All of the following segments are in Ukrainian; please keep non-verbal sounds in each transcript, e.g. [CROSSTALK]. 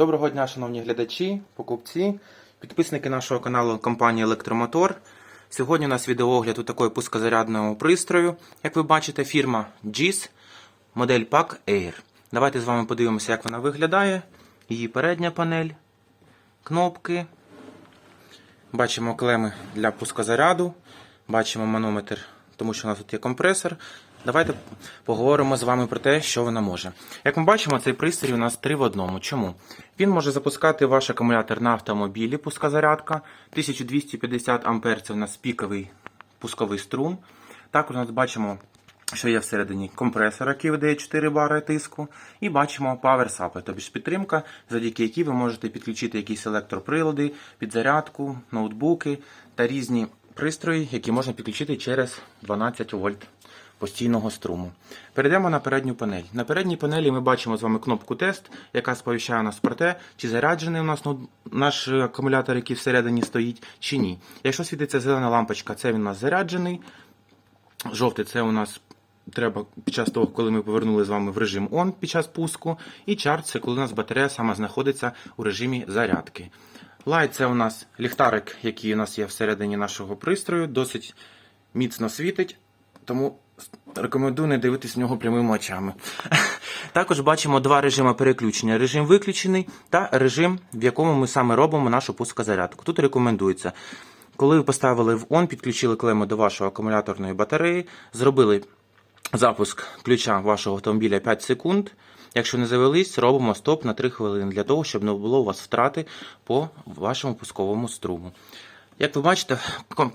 Доброго дня, шановні глядачі, покупці, підписники нашого каналу компанії Електромотор. Сьогодні у нас відеоогляд у такої пускозарядного пристрою. Як ви бачите, фірма GIS, модель PAC Air. Давайте з вами подивимося, як вона виглядає. Її передня панель, кнопки. Бачимо клеми для пускозаряду, бачимо манометр, тому що у нас тут є компресор. Давайте поговоримо з вами про те, що вона може. Як ми бачимо, цей пристрій у нас три в одному. Чому? Він може запускати ваш акумулятор на автомобілі, пускозарядка. 1250 А це у нас піковий пусковий струм. Також у нас бачимо, що є всередині компресор, який видає 4 бари тиску. І бачимо Power Supply, тобто підтримка, завдяки якій ви можете підключити якісь електроприлади, підзарядку, ноутбуки та різні пристрої, які можна підключити через 12 вольт постійного струму. Перейдемо на передню панель. На передній панелі ми бачимо з вами кнопку тест, яка сповіщає нас про те, чи заряджений у нас наш акумулятор, який всередині стоїть, чи ні. Якщо світиться зелена лампочка, це він у нас заряджений. Жовтий це у нас треба під час того, коли ми повернули з вами в режим ON під час пуску. І чарт це коли у нас батарея сама знаходиться у режимі зарядки. Лайт це у нас ліхтарик, який у нас є всередині нашого пристрою, досить міцно світить, тому рекомендую не дивитись в нього прямими очами. [LAUGHS] Також бачимо два режими переключення: режим виключений та режим, в якому ми саме робимо нашу пускозарядку. Тут рекомендується. Коли ви поставили в ON, підключили клему до вашої акумуляторної батареї, зробили запуск ключа вашого автомобіля 5 секунд. Якщо не завелись, робимо стоп на 3 хвилини для того, щоб не було у вас втрати по вашому пусковому струму. Як ви бачите,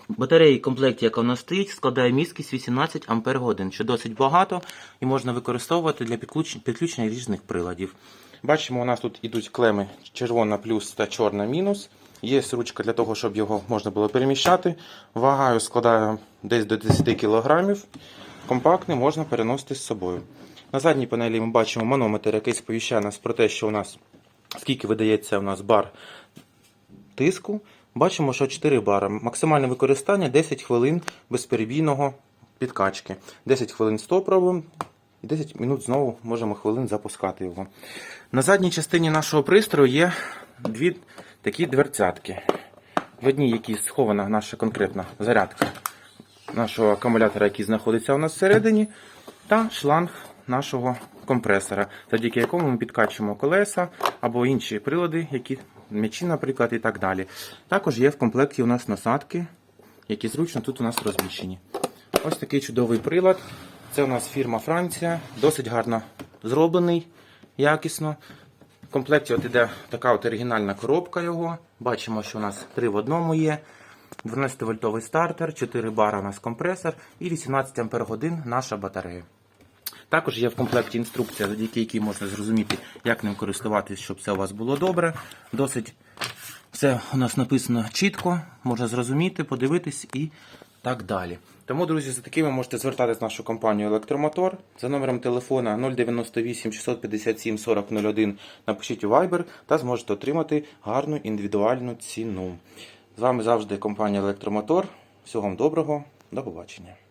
батареї комплекті, яка у нас стоїть, складає міськість 18 Ампер годин, що досить багато і можна використовувати для підключення різних приладів. Бачимо, у нас тут ідуть клеми червона плюс та чорна мінус. Є ручка для того, щоб його можна було переміщати. Вагою складає десь до 10 кг. Компактний можна переносити з собою. На задній панелі ми бачимо манометр, який сповіщає нас про те, що у нас скільки видається у нас бар тиску. Бачимо, що 4 бара. Максимальне використання 10 хвилин безперебійного підкачки. 10 хвилин стоп. І 10 минут знову можемо хвилин запускати його. На задній частині нашого пристрою є дві такі дверцятки. В одній, якій схована наша конкретна зарядка нашого акумулятора, який знаходиться у нас всередині, та шланг нашого компресора, завдяки якому ми підкачуємо колеса або інші прилади, які м'ячі, наприклад, і так далі. Також є в комплекті у нас насадки, які зручно тут у нас розміщені. Ось такий чудовий прилад. Це у нас фірма Франція, досить гарно зроблений, якісно. В комплекті от іде така от оригінальна коробка його. Бачимо, що у нас три в одному є. 12-вольтовий стартер, 4 бара у нас компресор і 18 Ампер годин наша батарея. Також є в комплекті інструкція, завдяки якій можна зрозуміти, як ним користуватись, щоб все у вас було добре. Досить все у нас написано чітко, можна зрозуміти, подивитись і так далі. Тому, друзі, за такими можете звертатись в нашу компанію Електромотор за номером телефона 098 657 4001. Напишіть у Viber та зможете отримати гарну індивідуальну ціну. З вами завжди компанія Електромотор. Всього вам доброго, до побачення.